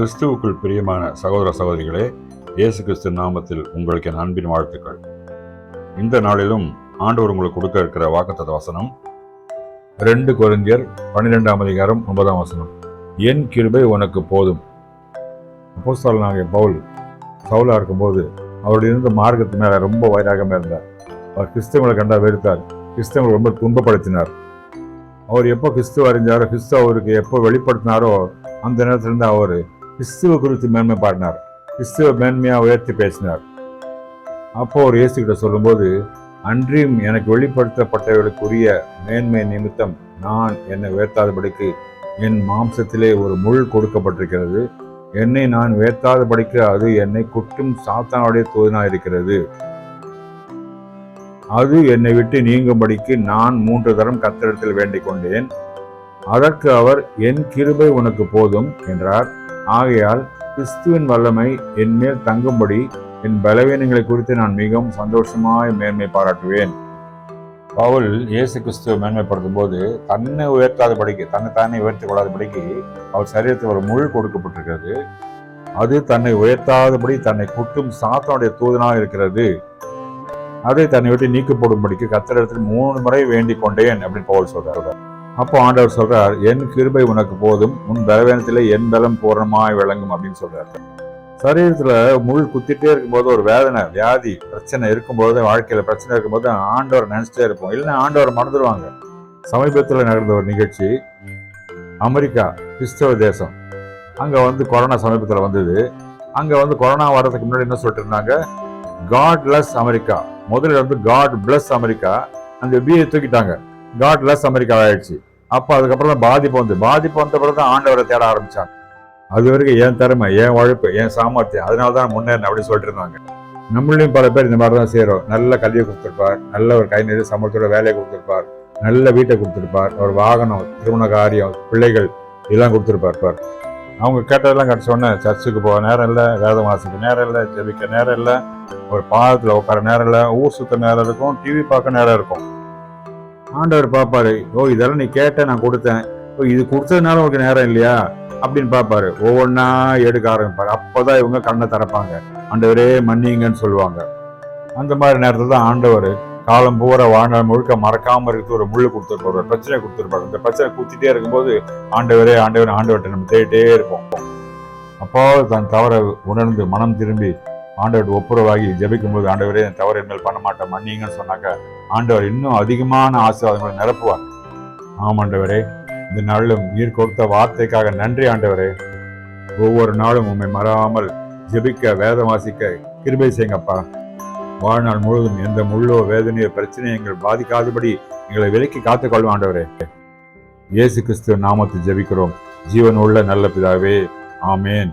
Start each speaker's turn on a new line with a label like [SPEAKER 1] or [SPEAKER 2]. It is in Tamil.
[SPEAKER 1] கிறிஸ்துவுக்குள் பிரியமான சகோதர சகோதரிகளே இயேசு கிறிஸ்து நாமத்தில் உங்களுக்கு என் அன்பின் வாழ்த்துக்கள். இந்த நாளிலும் ஆண்டவர் உங்களுக்கு கொடுக்க இருக்கிற வாக்குத்தத்த வசனம் ரெண்டு கொரிந்தியர் பன்னிரெண்டாம் அதிகாரம் ஒன்பதாம் வசனம். என் கிருபை உனக்கு போதும். அப்போஸ்தலனாகிய பவுல் சவுலாக இருக்கும்போது அவருடைய இருந்த மார்க்கத்து மேலே ரொம்ப வைராகமாக இருந்தார். அவர் கிறிஸ்தவங்களை கண்டா வெறுத்தார். கிறிஸ்தவங்களை ரொம்ப துன்பப்படுத்தினார். அவர் எப்போ கிறிஸ்துவ அறிஞ்சாரோ கிறிஸ்துவ அவருக்கு எப்போ வெளிப்படுத்தினாரோ அந்த நேரத்திலிருந்து அவர் கிறிஸ்துவ குறித்து மேன்மை பாடினார் கிறிஸ்துவ மேன்மையாக உயர்த்தி பேசினார். அப்போ அவர் இயேசுகிட்ட சொல்லும்போது அன்றியும் எனக்கு வெளிப்படுத்தப்பட்டவர்களுக்குரிய மேன்மை நிமித்தம் நான் என்னை உயர்த்தாதபடிக்கு என் மாம்சத்திலே ஒரு முள் கொடுக்கப்பட்டிருக்கிறது. என்னை நான் உயர்த்தாதபடிக்கு அது என்னை குட்டும் சாத்தானுடைய தோதினா இருக்கிறது அது என்னை விட்டு நீங்கும்படிக்கு நான் மூன்று தரம் கத்தரிடத்தில் வேண்டிக் கொண்டேன் அதற்கு அவர் என் கிருபை உனக்கு போதும் என்றார். ஆகையால் கிறிஸ்துவின் வல்லமை என் மேல் தங்கும்படி என் பலவீனங்களை குறித்து நான் மிகவும் சந்தோஷமாய் மேன்மை பாராட்டுவேன். பவுல் இயேசு கிறிஸ்துவை மேன்மைப்படுத்தும் போது தன்னை உயர்த்தாத படிக்கு தன்னை தானே கூடாத படிக்கு அவர் சரீரத்தில் ஒரு முழு கொடுக்கப்பட்டிருக்கிறது. அது தன்னை உயர்த்தாதபடி தன்னை குட்டும் சாத்தனுடைய தூதனாக இருக்கிறது. அதை தன்னை விட்டு நீக்கப்படும்படிக்கு கத்திரத்தில் மூணு முறை வேண்டிக் கொண்டேன் அப்படின்னு பவுல் சொல்றாரு. அப்போ ஆண்டவர் சொல்றார் என் கிருபை உனக்கு போதும் உன் பலவீனத்திலே என் பலம் பூரணமாய் விளங்கும் அப்படின்னு சொல்றாரு. சரீரத்துல முள் குத்திட்டே இருக்கும்போது ஒரு வேதனை வியாதி பிரச்சனை இருக்கும்போது வாழ்க்கையில பிரச்சனை இருக்கும்போது ஆண்டவர் நினைச்சிட்டே இருப்போம். இல்லைன்னா ஆண்டவர் மறந்துடுவாங்க சமீபத்தில் நடந்த ஒரு நிகழ்ச்சி அமெரிக்கா கிறிஸ்தவ தேசம். அங்க வந்து கொரோனா சமீபத்தில் வந்தது. அங்க வந்து கொரோனா வர்றதுக்கு முன்னாடி என்ன சொல்லிட்டு இருந்தாங்க? காட் லெஸ் அமெரிக்கா முதல்ல வந்து காட் பிளஸ் அமெரிக்கா அந்த பிஏ தூக்கிட்டாங்க. காட் லெஸ் அமெரிக்கா ஆயிடுச்சு. அப்போ அதுக்கப்புறம் தான் பாதிப்பு வந்து பாதிப்பு வந்த பிறகு தான் ஆண்டவரை தேட ஆரம்பிச்சாங்க. அது வரைக்கும் என் திறமை என் உழைப்பு என் சாமர்த்தியம் அதனால தான் முன்னேறின அப்படின்னு சொல்லிட்டு இருந்தாங்க. நம்மளையும் பல பேர் இந்த மாதிரி தான் செய்கிறோம் நல்ல கல்வியை கொடுத்துருப்பார் நல்ல ஒரு கை நிறைய சம்பளத்தோட வேலையை கொடுத்துருப்பார் நல்ல வீட்டை கொடுத்துருப்பார் ஒரு வாகனம் திருமண காரியம் பிள்ளைகள் இதெல்லாம் கொடுத்துருப்பார் பார். அவங்க கேட்டதெல்லாம் கட்ட சொன்ன சர்ச்சுக்கு போக நேரம் இல்லை வேதம் வாசிக்க நேரம் இல்லை ஜெபிக்க நேரம் இல்லை ஒரு பாதத்தில் உட்கார நேரம் இல்லை ஊர் சுத்த நேரம் இருக்கும் டிவி பார்க்க நேரம் இருக்கும். ஆண்டவர் பார்ப்பாரு ஓ இதெல்லாம் நீ கேட்ட நான் கொடுத்தேன். ஓ இது கொடுத்ததுனால உனக்கு நேரம் இல்லையா? அப்படின்னு பார்ப்பாரு ஒவ்வொன்றா எடுக்க ஆரம்பிப்பாரு. அப்போதான் இவங்க கண்ணை திறப்பாங்க. ஆண்டவரே மன்னிங்கன்னு சொல்லுவாங்க. அந்த மாதிரி நேரத்தில் தான் ஆண்டவர் காலம் பூரா வாழ்நாள் முழுக்க மறக்காம இருக்கிறது ஒரு முள்ளு கொடுத்துருப்பாரு. ஒரு பிரச்சனை கொடுத்துருப்பாரு. இந்த பிரச்சனை குத்திட்டே இருக்கும்போது ஆண்டவரே ஆண்டவர் ஆண்டவர்கிட்ட நம்ம தேடிட்டே இருப்போம். அப்போ தன் தவறை உணர்ந்து மனம் திரும்பி ஆண்டவர் ஒப்புரவாகி ஜெபிக்கும் போது ஆண்டவரே என் தவறு என்மேல் பண்ண மாட்டேன் மன்னிங்கன்னு சொன்னாக்க ஆண்டவர் இன்னும் அதிகமான ஆசீர்வாதங்களை நிரப்புவார். ஆமாண்டவரே இந்த நாளிலும் நீர் கொடுத்த வார்த்தைக்காக நன்றி ஆண்டவரே. ஒவ்வொரு நாளும் உண்மை மறாமல் ஜெபிக்க வேதம் வாசிக்க கிருபை செய்யுங்கப்பா. வாழ்நாள் முழுவதும் எந்த முள்ளோ வேதனையோ பிரச்சனையோ எங்கள் பாதிக்காதபடி எங்களை விலக்கி காத்துக்கொள்ளும் ஆண்டவரே. இயேசு கிறிஸ்துவ நாமத்தை ஜெபிக்கிறோம். ஜீவன் உள்ள நல்ல பிதாவே ஆமேன்.